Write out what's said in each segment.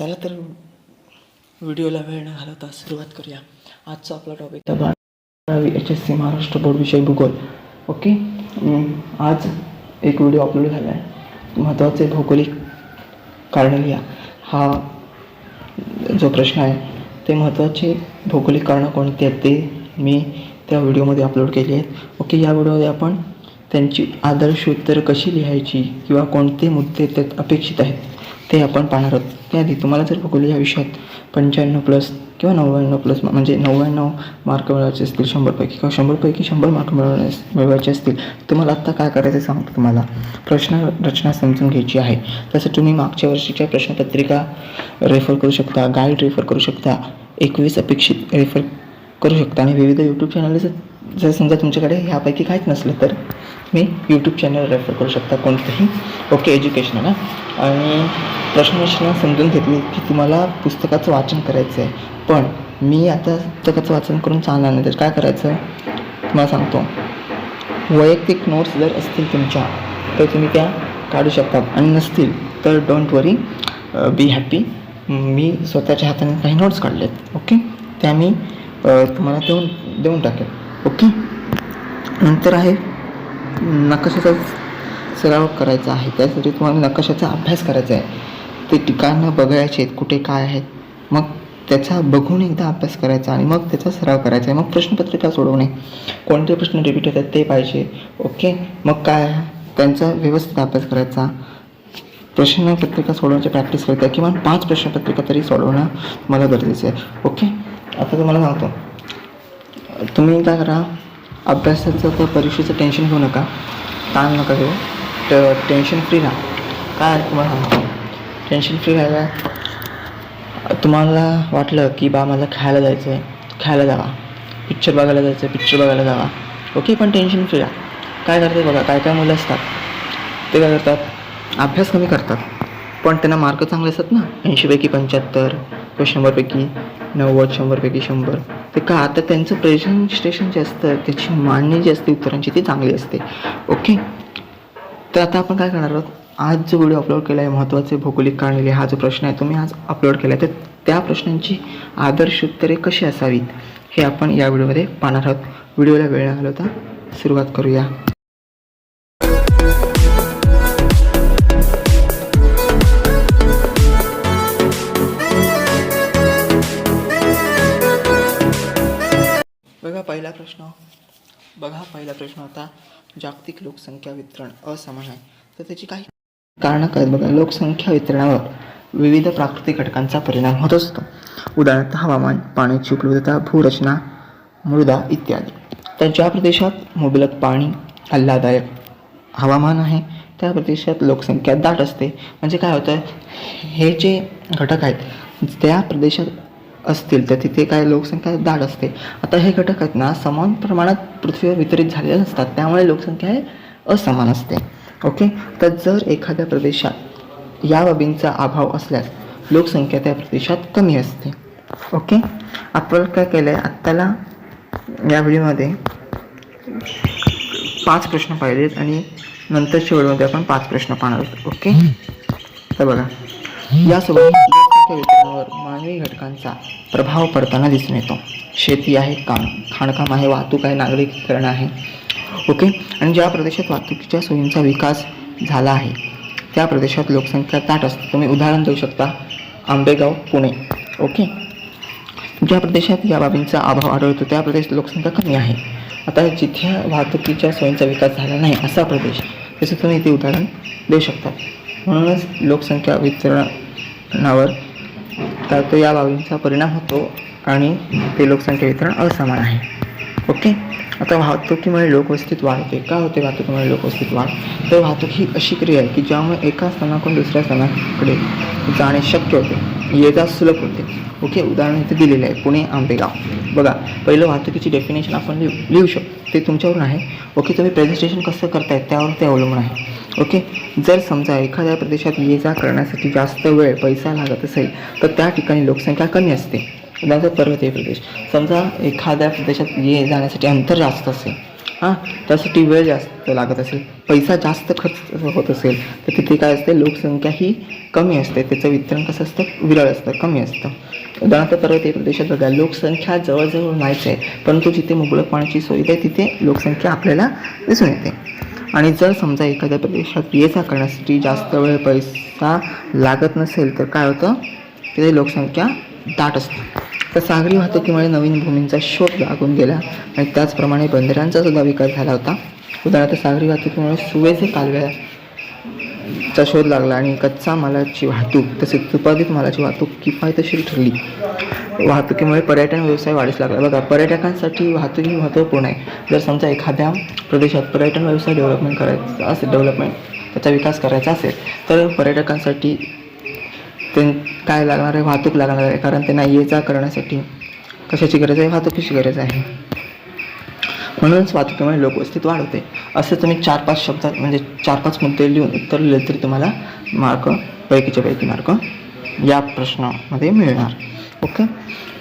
चला तर व्हिडिओला वेळ न घालवता सुरुवात करूया. आजचा आपला टॉपिक बारावी H S C Maharashtra board विषय भूगोल. ओके आज एक व्हिडिओ अपलोड झाला आहे महत्त्वाचे भौगोलिक कारण लिहा. हा जो प्रश्न आहे ते महत्त्वाचे भौगोलिक कारणं कोणती आहेत ते मी त्या व्हिडिओमध्ये अपलोड केली आहेत. ओके या व्हिडिओमध्ये आपण त्यांची आदर्श उत्तरं कशी लिहायची किंवा कोणते मुद्दे त्यात अपेक्षित आहेत ते आपण पाहणार आहोत. त्याआधी तुम्हाला जर भूगोल या विषयात पंच्याण्णव प्लस किंवा नव्याण्णव प्लस म्हणजे नव्याण्णव मार्क मिळवायचे असतील शंभरपैकी किंवा शंभरपैकी शंभर मार्क मिळवण्यास मिळवायचे असतील तुम्हाला आत्ता काय करायचं सांगतो तुम्हाला. प्रश्न रचना समजून घ्यायची आहे. तसं तुम्ही मागच्या वर्षीच्या प्रश्नपत्रिका रेफर करू शकता गाईड रेफर करू शकता. एकवीस अपेक्षित रेफर करू शकता. आणि विविध यूट्यूब चॅनल जर समजा तुमच्याकडे ह्यापैकी काहीच नसलं तर मी यूट्यूब चॅनल रेफर करू शकता कोणतंही. ओके एज्युकेशनल ना? आणि प्रश्नरचना समजून घेतली की तुम्हाला पुस्तकाचं वाचन करायचं आहे पण मी आता पुस्तकाचं वाचन करून चालणार नाही. तर काय करायचं? तुम्हाला सांगतो. वैयक्तिक नोट्स जर असतील तुमच्या तर तुम्ही त्या काढू शकता. आणि नसतील तर डोंट वरी बी हॅपी मी स्वतःच्या हाताने काही नोट्स काढलेत. ओके त्या मी तुम्हाला देऊन देऊन टाकेल ओके? नंतर आहे नकाशाचा सराव करायचा आहे. त्यासाठी तुम्हाला नकाशाचा अभ्यास करायचा आहे. ते ठिकाणं बघायचे आहेत कुठे काय आहेत. मग त्याचा बघून एकदा अभ्यास करायचा आणि मग त्याचा सराव करायचा आहे. मग प्रश्नपत्रिका सोडवणे. कोणते प्रश्न रिपीट होतात ते पाहिजे. ओके? मग काय? त्यांचा व्यवस्थित अभ्यास करायचा. प्रश्नपत्रिका सोडवण्याची प्रॅक्टिस करता किमान पाच प्रश्नपत्रिका तरी सोडवणं तुम्हाला गरजेचं आहे. ओके? आता तुम्हाला सांगतो. तुम्ही काय करा अभ्यासाचं तर परीक्षेचं टेन्शन घेऊ नका ताण नका घेऊ. ट टेन्शन फ्री राहा. काय तुम्हाला सांगतो. टेन्शन फ्री राहायला तुम्हाला वाटलं की बा मला खायला जायचं आहे खायला जावा. पिक्चर बघायला जायचं आहे पिक्चर बघायला जावा. ओके पण टेन्शन फ्री राहा. काय करते बघा काय काय मुलं असतात ते काय करतात अभ्यास कमी करतात. पण त्यांना मार्क चांगले असतात ना. ऐंशीपैकी पंच्याहत्तर किंवा शंभरपैकी नव्वद शंभरपैकी शंभर. ते का? आता त्यांचं प्रेझेंटेशन जे असतं त्याची मांडणी जी असते उत्तरांची ती चांगली असते. ओके तर आता आपण काय करणार आहोत? आज जो व्हिडिओ अपलोड केला आहे महत्त्वाचे भौगोलिक कारणले हा जो प्रश्न आहे तो मी आज अपलोड केला आहे तर त्या प्रश्नांची आदर्श उत्तरे कशी असावीत हे आपण या व्हिडिओमध्ये पाहणार आहोत. व्हिडिओला वेळ न घालवता सुरुवात करूया. प्रश्न. बघा पहिला प्रश्न होता जागतिक लोकसंख्या वितरण असमान आहे. तर त्याची काही कारणं काय बघा लोकसंख्या वितरणावर विविध प्राकृतिक घटकांचा परिणाम होत असतो. उदाहरणार्थ हवामान पाण्याची उपलब्धता भूरचना मृदा इत्यादी. तर ज्या प्रदेशात मुबलक पाणी आल्हादायक हवामान आहे त्या प्रदेशात लोकसंख्या दाट असते. म्हणजे काय होतं हे जे घटक आहेत त्या प्रदेशात असतील तर तिथे काय लोकसंख्या दाट असते. आता हे घटक आहेत ना समान प्रमाणात पृथ्वीवर वितरित झालेले नसतात त्यामुळे लोकसंख्या हे असमान असते. ओके तर जर एखाद्या प्रदेशात या बाबींचा अभाव असल्यास लोकसंख्या त्या प्रदेशात कमी असते. ओके आपण काय केलं आहे आत्ताला या व्हिडिओमध्ये पाच प्रश्न पाहिलेत आणि नंतरच्या व्हिडिओमध्ये आपण पाच प्रश्न पाहणार आहोत. ओके तर बघा. यासोबत लोकसंख्या मानवी घटकांचा प्रभाव पडताना दिसून येतो. शेती आहे काम खाणकाम आहे वाहतूक आहे नागरिकीकरण आहे. ओके? आणि ज्या प्रदेशात वाहतुकीच्या सोयींचा विकास झाला आहे त्या प्रदेशात लोकसंख्या ताट असते. तुम्ही उदाहरण देऊ शकता. आंबेगाव पुणे. ओके? ज्या प्रदेशात या बाबींचा अभाव आढळतो त्या प्रदेशात लोकसंख्या कमी आहे. आता जिथे वाहतुकीच्या सोयींचा विकास झाला नाही असा प्रदेश तसं तुम्ही इथे उदाहरण देऊ शकता. म्हणूनच लोकसंख्या वितरणावर तर तो या बाबींचा परिणाम होतो आणि ते लोकसंख्या वितरण असमान आहे. ओके? आता वाहतुकीमुळे लोकवस्तीत वाढ होते का होते वाहतुकीमुळे लोकवस्तीत वाढ तर वाहतूक ही अशी क्रिया आहे की ज्यामुळे एका स्थानाकडून दुसऱ्या स्थानाकडे जाणे शक्य होते. ये जा सुलभ होते ओके उदाहरण इथे दिलेलं आहे? पुणे आंबेगाव. बघा पहिलं वाहतुकीची डेफिनेशन आपण लिहू लिहू शकतो. ते तुमच्यावरून आहे. ओके तुम्ही प्रेझेंटेशन कसं करताय त्यावर ते अवलंबून आहे. ओके जर समजा एखाद्या प्रदेशात ये जा करण्यासाठी जास्त वेळ पैसा लागत असेल तर त्या ठिकाणी लोकसंख्या कमी असते. उदाहरणार्थ पर्वतीय प्रदेश. समजा एखाद्या प्रदेशात ये जाण्यासाठी अंतर जास्त असेल हां त्यासाठी वेळ जास्त लागत असेल पैसा जास्त खर्च होत असेल तर तिथे काय असते लोकसंख्या ही कमी असते त्याचं वितरण कसं असतं विरळ असतं कमी असतं. उदाहरणार्थ पर्वतीय प्रदेशात बघा लोकसंख्या जवळजवळ नाहीच आहे परंतु जिथे मुबलक पाण्याची सोय आहे तिथे लोकसंख्या आपल्याला दिसून येते. आणि जर समजा एखाद्या प्रदेशात ये जा करण्यासाठी जास्त वेळ पैसा लागत नसेल तर काय होतं तिथे लोकसंख्या दाट असते. तर सागरी वाहतुकीमुळे नवीन भूमींचा शोध लागून गेला आणि त्याचप्रमाणे बंदरांचा सुद्धा विकास झाला होता. उदाहरणार्थ सागरी वाहतुकीमुळे सुवेचे कालव्याचा शोध लागला आणि कच्चा मालाची वाहतूक तसेच उत्पादित मालाची वाहतूक किफायतशीर ठरली. वाहतुकीमुळे पर्यटन व्यवसाय वाढीस लागला. बघा पर्यटकांसाठी वाहतूक ही महत्त्वपूर्ण आहे. जर समजा एखाद्या प्रदेशात पर्यटन व्यवसाय डेव्हलपमेंट करायचं असेल डेव्हलपमेंट त्याचा विकास करायचा असेल तर पर्यटकांसाठी ते काय लागणार आहे? वाहतूक लागणार आहे. कारण त्यांना ये जा करण्यासाठी कशाची गरज आहे? वाहतुकीची गरज आहे. म्हणूनच वाहतुकीमुळे लोकवस्तीत वाढ होते असे तुम्ही चार पाच शब्दात म्हणजे चार पाच मुद्दे लिहून उत्तर लिहिले तरी तुम्हाला मार्क पैकीच्या पैकी मार्क या प्रश्नामध्ये मिळणार. ओके?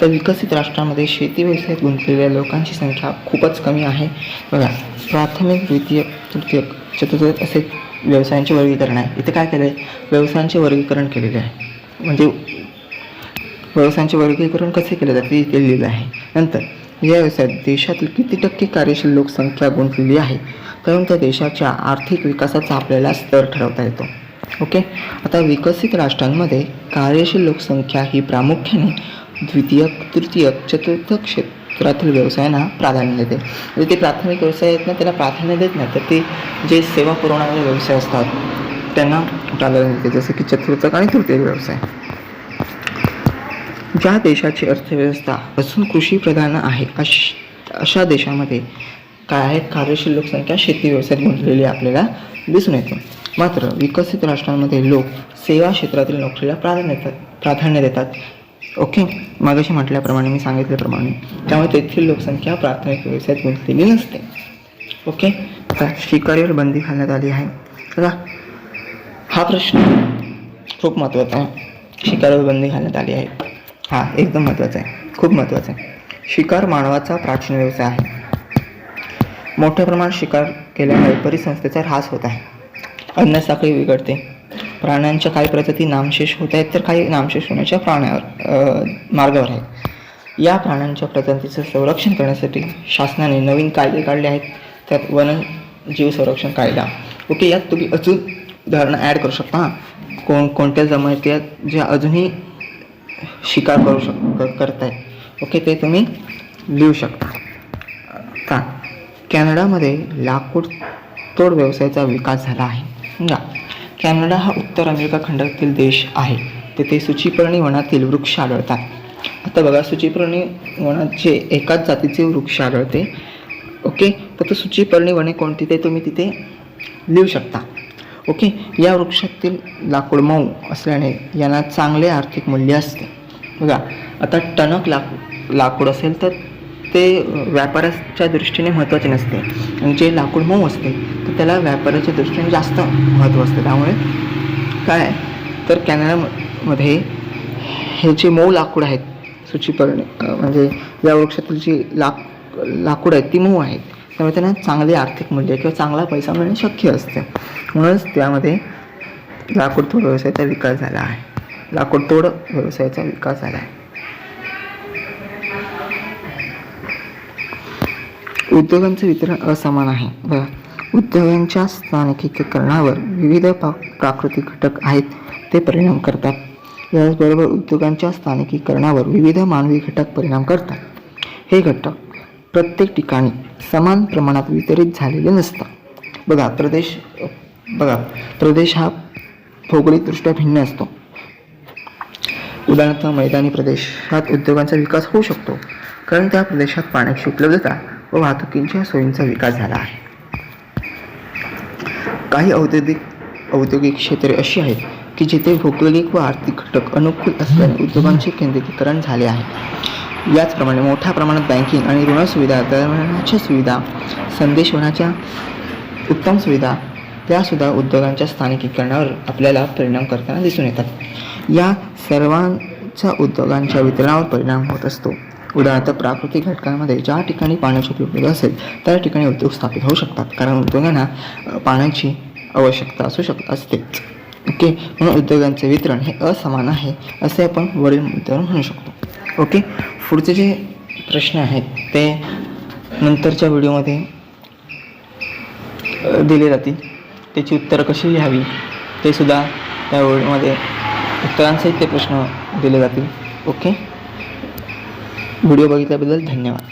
तर विकसित राष्ट्रामध्ये शेती व्यवसायात गुंतलेल्या लोकांची संख्या खूपच कमी आहे. बघा प्राथमिक द्वितीय तृतीय चतुर्थ असे व्यवसायांचे वर्गीकरण आहे. इथे काय केलं आहे व्यवसायांचे वर्गीकरण केलेले आहे. म्हणजे व्यवसायांचे वर्गीकरण कसे केले जाते ते लिहिलं आहे. नंतर या व्यवसायात देशातील किती टक्के कार्यशील लोकसंख्या गुंतलेली आहे कारण त्या देशाच्या आर्थिक विकासाचा आपल्याला स्तर ठरवता येतो. ओके? आता विकसित राष्ट्रांमध्ये कार्यशील लोकसंख्या ही प्रामुख्याने द्वितीय तृतीय चतुर्थ क्षेत्रातील व्यवसायांना प्राधान्य देते. म्हणजे ते प्राथमिक व्यवसाय आहेत ना त्याला प्राधान्य देत नाही. तर ते जे सेवा पुरवणारे व्यवसाय असतात त्यांना प्राधान्य देते जसं की चतुर्थक आणि तृतीय व्यवसाय. ज्या देशाची अर्थव्यवस्था अजून कृषीप्रधान आहे अश अशा देशामध्ये काय आहे कार्यशील लोकसंख्या शेती व्यवसायात गुंतलेली आपल्याला दिसून येते. मात्र विकसित राष्ट्रांमध्ये लोक सेवा क्षेत्रातील नोकरीला प्राधान्य देतात प्राधान्य देतात. ओके? मागाशी म्हटल्याप्रमाणे मी सांगितल्याप्रमाणे त्यामुळे तेथील लोकसंख्या प्राथमिक व्यवसायात गुंतलेली नसते. ओके? आता शिकारीवर बंदी घालण्यात आली आहे. बघा हा प्रश्न खूप महत्त्वाचा आहे. शिकारवर बंदी घालण्यात आली आहे. हा एकदम महत्त्वाचा आहे. खूप महत्त्वाचा आहे. शिकार मानवाचा प्राचीन व्यवसाय आहे. मोठ्या प्रमाणात शिकार केल्यामुळे परिसंस्थेचा ऱ्हास होत आहे. अन्न साखळी बिघडते. प्राण्यांच्या काही प्रजाती नामशेष होत आहेत तर काही नामशेष होण्याच्या प्राण्यावर मार्गावर आहेत. या प्राण्यांच्या प्रजातीचं संरक्षण करण्यासाठी शासनाने नवीन कायदे काढले आहेत. त्यात वन जीव संरक्षण कायदा. ओके यात तुम्ही अजून उदाहरणं ॲड करू शकता. हां कोण कोणत्या जमाती आहेत ज्या अजूनही शिकार करू शक करत करताय ओके ते तुम्ही लिहू शकता. का कॅनडामध्ये लाकूड तोड व्यवसायाचा विकास झाला आहे. समजा कॅनडा हा उत्तर अमेरिका खंडातील देश आहे. तेथे सूचीपर्णी वनातील वृक्ष आढळतात. आता बघा सूचीपर्णी वनात जे एकाच जातीचे वृक्ष आढळते. ओके फक्त सूचीपर्णी वने कोणती ते तुम्ही तिथे लिहू शकता. ओके? या वृक्षातील लाकूड मऊ असल्याने यांना चांगले आर्थिक मूल्य असते. बघा आता टणक लाकूड लाकूड असेल तर ते व्यापाराच्या दृष्टीने महत्त्वाचे नसते. आणि जे लाकूड मऊ असते तर त्याला व्यापाराच्या दृष्टीने जास्त महत्त्व असते. त्यामुळे काय? तर कॅनडामध्ये हे जे मऊ लाकूड आहेत सूचीपर्णी म्हणजे या वृक्षातील जी लाक लाकूड आहेत ती मऊ आहेत. त्यामुळे त्यांना चांगले आर्थिक मूल्य किंवा चांगला पैसा मिळणे शक्य असते. म्हणूनच त्यामध्ये लाकूडतोड व्यवसायाचा विकास झाला आहे. लाकूडतोड व्यवसायाचा विकास झाला आहे. उद्योगांचे वितरण असमान आहे. उद्योगांच्या स्थानिकीकरणावर विविध पा प्राकृतिक घटक आहेत ते परिणाम करतात. याचबरोबर उद्योगांच्या स्थानिकीकरणावर विविध मानवी घटक परिणाम करतात. हे घटक प्रत्येक ठिकाणी समान प्रमाणात वितरित झालेले नसतात. बघा प्रदेश बघा प्रदेश हा भौगोलिकदृष्ट्या भिन्न असतो. उदाहरणार्थ मैदानी प्रदेशात उद्योगांचा विकास होऊ शकतो कारण त्या प्रदेशात पाण्याची उपलब्धता व वाहतुकींच्या सोयींचा विकास झाला आहे. काही औद्योगिक औद्योगिक क्षेत्रे अशी आहेत की जिथे भौगोलिक व आर्थिक घटक अनुकूल असल्याने उद्योगांचे केंद्रीकरण झाले आहे. याचप्रमाणे मोठ्या प्रमाणात बँकिंग आणि ऋण सुविधा दळणवळणाच्या सुविधा संदेशवनाच्या उत्तम सुविधा त्यासुद्धा उद्योगांच्या स्थानिकीकरणावर आपल्याला परिणाम करताना दिसून येतात. या सर्वांच्या उद्योगांच्या वितरणावर परिणाम होत असतो. उदाहरणार्थ प्राकृतिक घटकांमध्ये ज्या ठिकाणी पाण्याची उपलब्धता असेल त्या ठिकाणी उद्योग स्थापित होऊ शकतात कारण उद्योगांना पाण्याची आवश्यकता असू शक असतेच ओके? म्हणून उद्योगांचे वितरण हे असमान आहे असे आपण वरील मुद्द्यावर म्हणू शकतो. ओके? पुढचे जे प्रश्न आहेत ते नंतरच्या व्हिडिओमध्ये दिले जातील. त्याची उत्तरं कशी घ्यावी ते सुद्धा त्या व्हिडिओमध्ये उत्तरांसहित ते प्रश्न दिले जातील. ओके? व्हिडिओ बघितल्याबद्दल धन्यवाद.